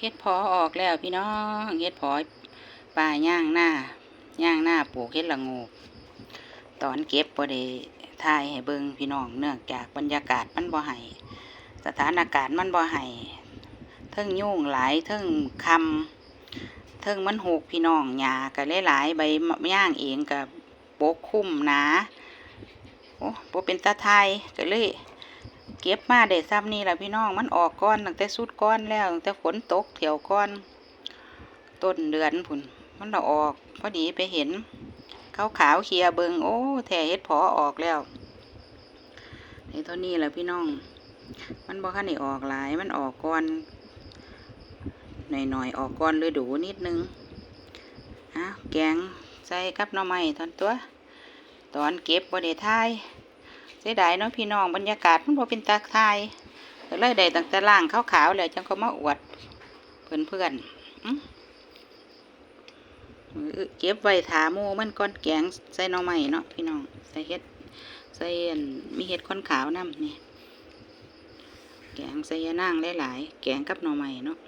เฮ็ดพอออกแล้วพี่น้องเฮ็ดพอป่าย่างหน้าย่างหน้าปลูกเฮ็ดละงกตอนเก็บบ่ได้ถ่ายให้เบิ่งพี่น้องเนื่องจากบรรยากาศมันบ่ให้สถานการณ์มันบ่ให้เทิงยุ่งหลายเทิงคำเทิงมันหกพี่น้องหญ้าก็หลายๆใบย่างเองก็ปกคลุมหนาโอ้บ่เป็นตาไทยก็เลย เก็บมาได้ซ้ำนี่แหละพี่น้องมันออกก้อนตั้งแต่สุดก้อนแล้วตั้งแต่ฝนตกเถี่ยวก้อน ต้นเดือนผุนมันเราออกพอดีไปเห็นขาวขาวเคลียเบิงโอ้แท่เฮ็ดพอออกแล้วในเท่านี้แหละพี่น้อง มันบ่คันได้ออกหลายมันออกก้อนหน่อยๆออกก้อนฤดูนิดนึงอะแกงใส่กับหน่อไม้ทอนตัว ตอนเก็บบ่ได้ทาย สียดายเนาะพี่น้องบรรยากาศมันพอเป็นตาทายก็เลยได้ตั้งแต่ล่างขาวๆแล้วจังก็มาอวดเพื่อนเพื่อนๆเก็บไว้ถาหมูมันก้อนแกงใส่หน่อไม้เนาะพี่น้องใส่เห็ดใส่อันมีเห็ดข้อนขาวน้ำนี่แกงใส่ยานางหลายๆแกงกับหน่อไม้เนาะ